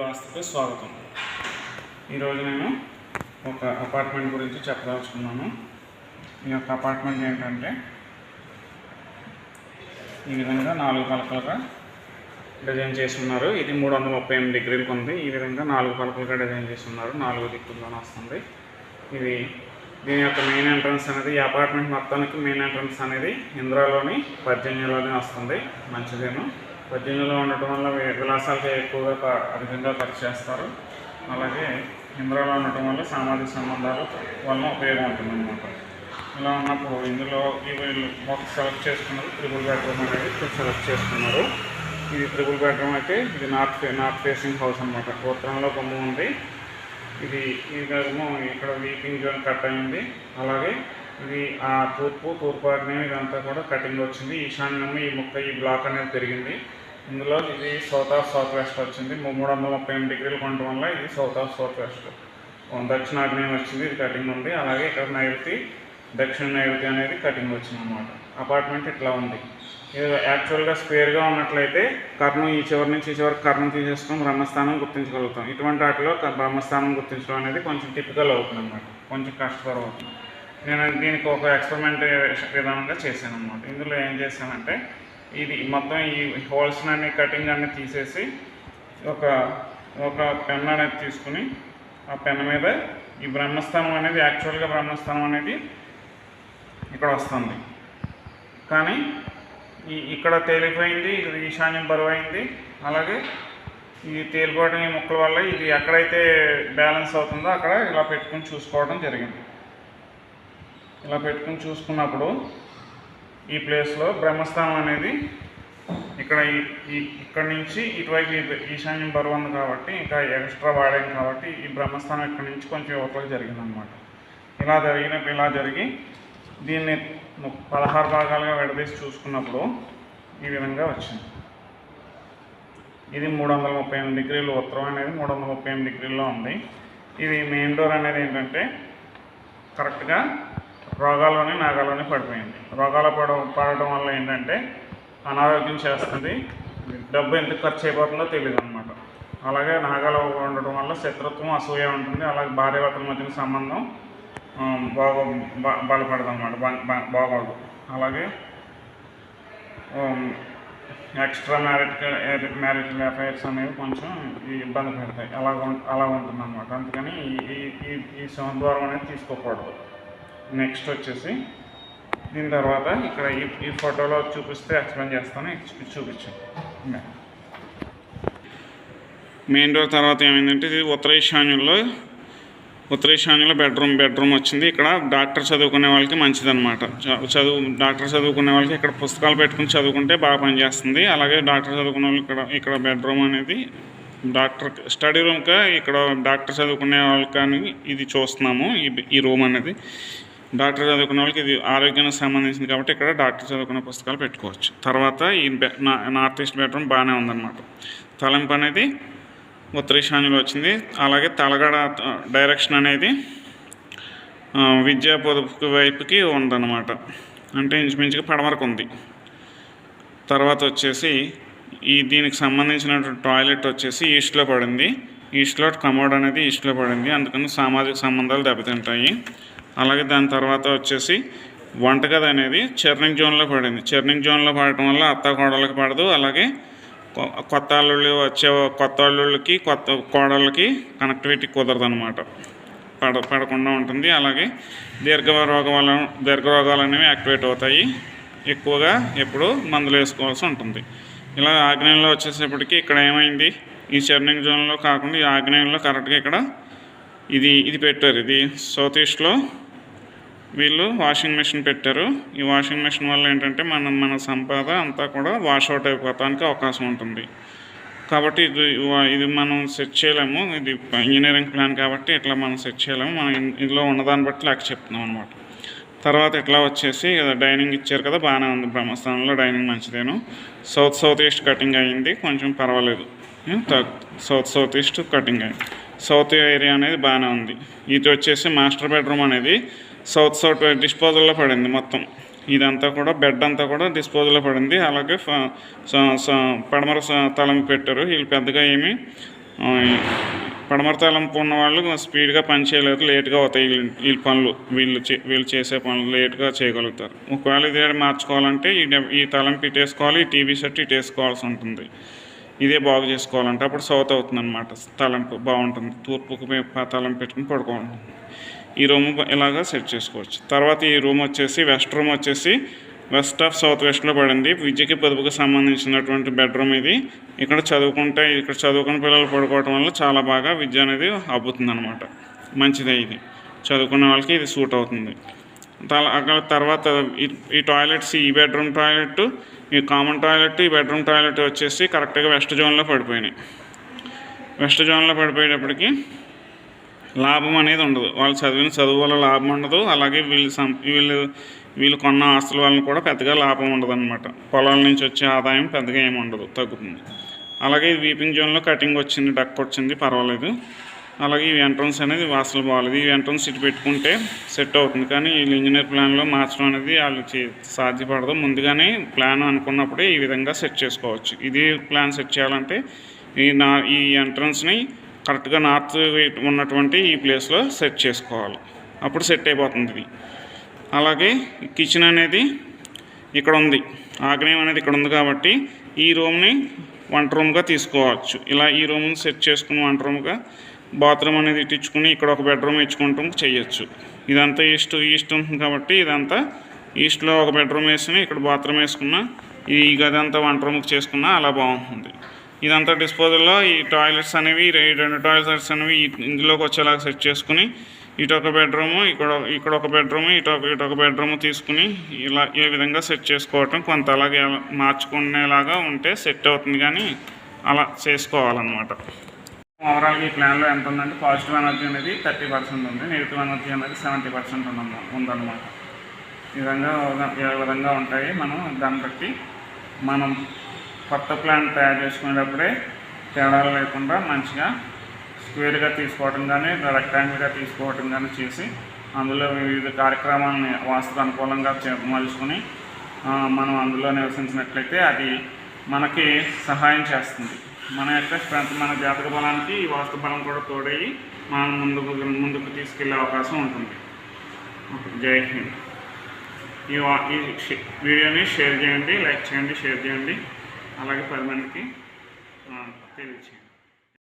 వాస్తుకు స్వాగతం. ఈరోజు నేను ఒక అపార్ట్మెంట్ గురించి చెప్పదలుచుకున్నాను. ఈ యొక్క అపార్ట్మెంట్ ఏంటంటే ఈ విధంగా నాలుగు పలకలుగా డిజైన్ చేసి ఉన్నారు ఇది మూడు వందల ముప్పై ఎనిమిది డిగ్రీలకు ఉంది. ఈ విధంగా నాలుగు పలకలుగా డిజైన్ చేసి ఉన్నారు నాలుగు దిక్కుల్లోనే వస్తుంది. ఇది దీని యొక్క మెయిన్ ఎంట్రన్స్ అనేది ఈ అపార్ట్మెంట్ మొత్తానికి మెయిన్ ఎంట్రన్స్ అనేది ఇంద్రాలోని పద్దెనిమిదిలోనే వస్తుంది. మంచిదేను? పద్దెనిమిదిలో ఉండటం వల్ల విలాసాలకి ఎక్కువగా అధికంగా ఖర్చు చేస్తారు అలాగే ఇంద్రాలో ఉండటం వల్ల సామాజిక సంబంధాలు వల్ల ఉపయోగం ఉంటుంది అనమాట ఇలా ఉన్నప్పుడు ఇందులో ఈ వీళ్ళు సెలెక్ట్ చేసుకున్నారు. త్రిబుల్ బెడ్రూమ్ అనేది సెలెక్ట్ చేసుకున్నారు. ఇది త్రిబుల్ బెడ్రూమ్ అయితే ఇది నార్త్ నార్త్ ఫేసింగ్ హౌస్ అనమాట ఉత్తరంలో బొమ్మ ఉంది. ఇది ఈ గర్భము ఇక్కడ వీపింగ్ జోన్ కట్ అయింది. అలాగే ఇది ఆ తూర్పు తూర్పు ఆగ్నేయం ఇదంతా కూడా కటింగ్ వచ్చింది. ఈశాన్యము ఈ ముక్క ఈ బ్లాక్ అనేది పెరిగింది. ఇందులో ఇది సౌత్ ఆఫ్ సౌత్ వెస్ట్ వచ్చింది. మూడు వందల ముప్పై ఎనిమిది డిగ్రీలు కొనడం వల్ల ఇది సౌత్ ఆఫ్ సౌత్ వెస్ట్ దక్షిణాగ్నేయం వచ్చింది ఇది కటింగ్ ఉంది. అలాగే ఇక్కడ నైరుతి దక్షిణ నైరుతి అనేది కటింగ్ వచ్చింది అనమాట అపార్ట్మెంట్ ఇట్లా ఉంది. ఇది యాక్చువల్గా స్క్వేర్గా ఉన్నట్లయితే కర్ణం ఈ చివరి నుంచి ఈ చివరికి కర్ణం తీసేసుకొని బ్రహ్మస్థానం గుర్తించగలుగుతాం. ఇటువంటి వాటిలో బ్రహ్మస్థానం గుర్తించడం అనేది కొంచెం టిపికల్ అవుతుంది అనమాట కొంచెం కష్టతరం అవుతుంది. నేను దీనికి ఒక ఎక్స్పెరిమెంట్ విధానంగా చేశాను అనమాట ఇందులో ఏం చేశానంటే ఇది మొత్తం ఈ హోల్స్ అన్ని కటింగ్ అన్ని తీసేసి ఒక ఒక పెన్ అనేది తీసుకుని ఆ పెన్ మీద ఈ బ్రహ్మస్థానం అనేది యాక్చువల్గా బ్రహ్మస్థానం అనేది ఇక్కడ వస్తుంది. కానీ ఈ ఇక్కడ తేలిపోయింది ఇది ఈశాన్యం బరువు అయింది అలాగే ఈ తేలిపోవడం ఈ ముక్కల వల్ల ఇది ఎక్కడైతే బ్యాలెన్స్ అవుతుందో అక్కడ ఇలా పెట్టుకుని చూసుకోవడం జరిగింది. ఇలా పెట్టుకుని చూసుకున్నప్పుడు ఈ ప్లేస్లో బ్రహ్మస్థానం అనేది ఇక్కడ ఈ ఇక్కడ నుంచి ఇటువైపు ఈశాన్యం బరువు ఉంది కాబట్టి ఇంకా ఎక్స్ట్రా వాడాం కాబట్టి ఈ బ్రహ్మస్థానం ఇక్కడ నుంచి కొంచెం యువతలకు జరిగిందనమాట ఇలా జరిగినప్పుడు ఇలా జరిగి దీన్ని పదహారు భాగాలుగా విడదీసి చూసుకున్నప్పుడు ఈ విధంగా వచ్చింది. ఇది మూడు వందల ముప్పై ఎనిమిది డిగ్రీలు ఉత్తరం అనేది మూడు వందల ముప్పై ఎనిమిది డిగ్రీల్లో ఉంది. ఇది మెయిన్ డోర్ అనేది ఏంటంటే కరెక్ట్గా రోగాల్లోని నాగాల్లోని పడిపోయింది. రోగాలు పడ పడటం వల్ల ఏంటంటే అనారోగ్యం చేస్తుంది. డబ్బు ఎందుకు ఖర్చు అయిపోతుందో తెలియదు అనమాట అలాగే నాగాలు ఉండటం వల్ల శత్రుత్వం అసూయ ఉంటుంది. అలాగే భార్యాభర్తల మధ్యన సంబంధం బాగో బ- బలపడదు అనమాట బాగోదు. అలాగే ఎక్స్ట్రా మ్యారిట్ మ్యారిటల్ అఫైర్స్ అనేవి కొంచెం ఇబ్బంది పెడతాయి. అలా అలా ఉంటుంది అనమాట అందుకని ఈ ఈ- ఈ ఈ అనేది తీసుకోకూడదు. నెక్స్ట్ వచ్చేసి దీని తర్వాత ఇక్కడ ఈ ఈ ఫోటోలో చూపిస్తే ఎక్స్ప్లెయిన్ చేస్తాను. చూపించాను మెయిన్ డోర్ తర్వాత ఏమైందంటే ఇది ఉత్తర ఈశాన్యంలో ఉత్తర ఈశాన్యంలో బెడ్రూమ్ బెడ్రూమ్ వచ్చింది. ఇక్కడ డాక్టర్ చదువుకునే వాళ్ళకి మంచిదనమాట చదువు డాక్టర్ చదువుకునే వాళ్ళకి ఇక్కడ పుస్తకాలు పెట్టుకుని చదువుకుంటే బాగా పనిచేస్తుంది అలాగే డాక్టర్ చదువుకునే వాళ్ళు ఇక్కడ ఇక్కడ బెడ్రూమ్ అనేది డాక్టర్ స్టడీ రూమ్గా ఇక్కడ డాక్టర్ చదువుకునే వాళ్ళకి కానీ ఇది చూస్తున్నాము ఈ ఈ రూమ్ అనేది. డాక్టర్ చదువుకున్న వాళ్ళకి ఇది ఆరోగ్యానికి సంబంధించింది కాబట్టి ఇక్కడ డాక్టర్ చదువుకున్న పుస్తకాలు పెట్టుకోవచ్చు. తర్వాత ఈ నా- నార్త్ ఈస్ట్ బెడ్రూమ్ బాగానే ఉందన్నమాట. తలంపు అనేది ఉత్తరీశాన్యంలో వచ్చింది. అలాగే తలగడ డైరెక్షన్ అనేది విద్యా పొదుపు వైపుకి ఉందన్నమాట. అంటే ఇంచుమించుగా పడమరకు ఉంది. తర్వాత వచ్చేసి ఈ దీనికి సంబంధించినటువంటి టాయిలెట్ వచ్చేసి ఈస్ట్లో పడింది. ఈస్ట్లో కమోడ్ అనేది ఈస్ట్లో పడింది. అందుకని సామాజిక సంబంధాలు దెబ్బతింటాయి. అలాగే దాని తర్వాత వచ్చేసి వంటగది అనేది చర్నింగ్ జోన్లో పడింది. చర్నింగ్ జోన్లో పడటం వల్ల అత్త కోడళ్ళకి పడదు. అలాగే కొ- కొత్త అల్లుళ్ళు వచ్చే కొత్త అల్లుళ్ళకి కొత్త కోడళ్ళకి కనెక్టివిటీ కుదరదు అనమాట పడ పడకుండా ఉంటుంది. అలాగే దీర్ఘ రోగాల దీర్ఘ రోగాలు అనేవి యాక్టివేట్ అవుతాయి. ఎక్కువగా ఎప్పుడు మందులు వేసుకోవాల్సి ఉంటుంది. ఇలా ఆగ్నేయంలో వచ్చేసేపటికి ఇక్కడ ఏమైంది? ఈ చర్నింగ్ జోన్లో కాకుండా ఈ ఆగ్నేయంలో కరెక్ట్గా ఇక్కడ ఇది ఇది పెట్టారు. ఇది సౌత్ ఈస్ట్లో వీళ్ళు వాషింగ్ మెషిన్ పెట్టారు. ఈ వాషింగ్ మెషిన్ వల్ల ఏంటంటే మనం మన సంపద అంతా కూడా వాష్ అవుట్ అయిపోవడానికి అవకాశం ఉంటుంది. కాబట్టి ఇది వా- ఇది మనం సెట్ చేయలేము. ఇది ఇంజనీరింగ్ ప్లాన్ కాబట్టి ఇట్లా మనం సెట్ చేయలేము. మనం ఇందులో ఉన్నదాన్ని బట్టి లెక్క చెప్తున్నాం అనమాట తర్వాత ఇట్లా వచ్చేసి డైనింగ్ ఇచ్చారు కదా బాగానే ఉంది బ్రహ్మస్థానంలో డైనింగ్ మంచిదేను. సౌత్ సౌత్ ఈస్ట్ కటింగ్ అయ్యింది కొంచెం పర్వాలేదు. సౌత్ సౌత్ ఈస్ట్ కటింగ్ అయింది సౌత్ ఏరియా అనేది బాగానే ఉంది. ఇది వచ్చేసి మాస్టర్ బెడ్రూమ్ అనేది సౌత్ సౌత్ డిస్పోజల్లో పడింది మొత్తం. ఇదంతా కూడా బెడ్ అంతా కూడా డిస్పోజల్లో పడింది. అలాగే పడమర స- తలం పెట్టారు. వీళ్ళు పెద్దగా ఏమి పడమర తలంపు ఉన్న వాళ్ళు స్పీడ్గా పని చేయలేరు. లేట్గా అవుతాయి వీళ్ళ- పనులు. వీళ్ళు చే- వీళ్ళు చేసే పనులు లేట్గా చేయగలుగుతారు. ఒకవేళ ఇదే మార్చుకోవాలంటే ఈ ఈ తలంపు ఇటు ఈ టీవీ సెట్ ఇటేసుకోవాల్సి ఉంటుంది. ఇదే బాగు చేసుకోవాలంటే అప్పుడు సౌత్ అవుతుంది అనమాట తలంపు బాగుంటుంది. తూర్పుకు మీ- తలంపు పెట్టుకుని పడుకోవాలి ఈ రూమ్ ఇలాగా సెట్ చేసుకోవచ్చు. తర్వాత ఈ రూమ్ వచ్చేసి వెస్ట్ రూమ్ వచ్చేసి వెస్ట్ ఆఫ్ సౌత్ వెస్ట్లో పడింది. విద్యకి పొదుపుకి సంబంధించినటువంటి బెడ్రూమ్ ఇది. ఇక్కడ చదువుకుంటే ఇక్కడ చదువుకున్న పిల్లలు పడుకోవటం వల్ల చాలా బాగా విద్య అనేది అబ్బుతుంది అనమాట మంచిదే ఇది. చదువుకున్న వాళ్ళకి ఇది సూట్ అవుతుంది. అక్కడ తర్వాత ఈ- ఈ టాయిలెట్స్ ఈ బెడ్రూమ్ టాయిలెట్ ఈ కామన్ టాయిలెట్ ఈ బెడ్రూమ్ టాయిలెట్ వచ్చేసి కరెక్ట్గా వెస్ట్ జోన్లో పడిపోయినాయి. వెస్ట్ జోన్లో పడిపోయేటప్పటికి లాభం అనేది ఉండదు. వాళ్ళు చదివిన చదువు వల్ల లాభం ఉండదు. అలాగే వీళ్ళు సం వీళ్ళు వీళ్ళు కొన్న ఆస్తుల వలన కూడా పెద్దగా లాభం ఉండదు అనమాట పొలాల నుంచి వచ్చే ఆదాయం పెద్దగా ఏమి ఉండదు తగ్గుతుంది. అలాగే ఈ వీపింగ్ జోన్లో కటింగ్ వచ్చింది డక్ వచ్చింది పర్వాలేదు. అలాగే ఈ ఎంట్రన్స్ అనేది వాసలు బాగాలేదు. ఈ ఎంట్రన్స్ ఇటు పెట్టుకుంటే సెట్ అవుతుంది. కానీ వీళ్ళు ఇంజనీర్ ప్లాన్లో మార్చడం అనేది వాళ్ళు చే- సాధ్యపడదు. ముందుగానే ప్లాన్ అనుకున్నప్పుడే ఈ విధంగా సెట్ చేసుకోవచ్చు. ఇది ప్లాన్ సెట్ చేయాలంటే ఈ నా ఈ ఎంట్రన్స్ని కరెక్ట్గా నార్త్ ఉన్నటువంటి ఈ ప్లేస్లో సెట్ చేసుకోవాలి. అప్పుడు సెట్ అయిపోతుంది ఇది. అలాగే కిచెన్ అనేది ఇక్కడ ఉంది. ఆగ్నేయం అనేది ఇక్కడ ఉంది కాబట్టి ఈ రూమ్ని వంట రూమ్గా తీసుకోవచ్చు. ఇలా ఈ రూమ్ని సెట్ చేసుకుని వంట రూమ్గా బాత్రూమ్ అనేది ఇట్టించుకుని ఇక్కడ ఒక బెడ్రూమ్ ఇచ్చుకుంటాం చేయొచ్చు. ఇదంతా ఈస్ట్ ఈస్ట్ ఉంటుంది కాబట్టి ఇదంతా ఈస్ట్లో ఒక బెడ్రూమ్ వేసుకుని ఇక్కడ బాత్రూమ్ వేసుకున్నా ఈ గది అంతా వంట రూమ్కి చేసుకున్నా అలా బాగుంటుంది. ఇదంతా డిస్పోజల్లో ఈ టాయిలెట్స్ అనేవి ఈ రెండు టాయిలెట్స్ అనేవి ఇందులోకి వచ్చేలాగా సెట్ చేసుకుని ఇటు ఒక బెడ్రూమ్ ఇక్కడ ఇక్కడ ఒక బెడ్రూమ్ ఇటు ఒక ఇటు ఒక బెడ్రూమ్ తీసుకుని ఇలా ఏ విధంగా సెట్ చేసుకోవటం కొంత అలాగే మార్చుకునేలాగా ఉంటే సెట్ అవుతుంది కానీ అలా చేసుకోవాలన్నమాట. ఓవరాల్గా ఈ ప్లాన్లో ఎంత ఉందంటే పాజిటివ్ ఎనర్జీ అనేది థర్టీ పర్సెంట్ ఉంది నెగిటివ్ ఎనర్జీ అనేది సెవెంటీ పర్సెంట్ ఉందన్న ఉందన్నమాట. ఈ విధంగా ఏ విధంగా ఉంటాయి. మనం దాన్ని బట్టి మనం కొత్త ప్లాన్ తయారు చేసుకునేటప్పుడే తేడాలు లేకుండా మంచిగా స్క్వేర్గా తీసుకోవటం కానీ రెక్టాంగిల్గా తీసుకోవటం కానీ చేసి అందులో వివిధ కార్యక్రమాలని వాస్తు అనుకూలంగా చే- మలుచుకొని మనం అందులో నివసించినట్లయితే అది మనకి సహాయం చేస్తుంది. మన యొక్క స్ట్రెంత్ మన జాతక బలానికి ఈ వాస్తు బలం కూడా తోడయ్యి మనం ముందుకు ముందుకు తీసుకెళ్ళే అవకాశం ఉంటుంది. జై హింద్. ఈ వా- ఈ వీడియోని షేర్ చేయండి లైక్ చేయండి షేర్ చేయండి. అలాగే పది మందికి తెలియచేయండి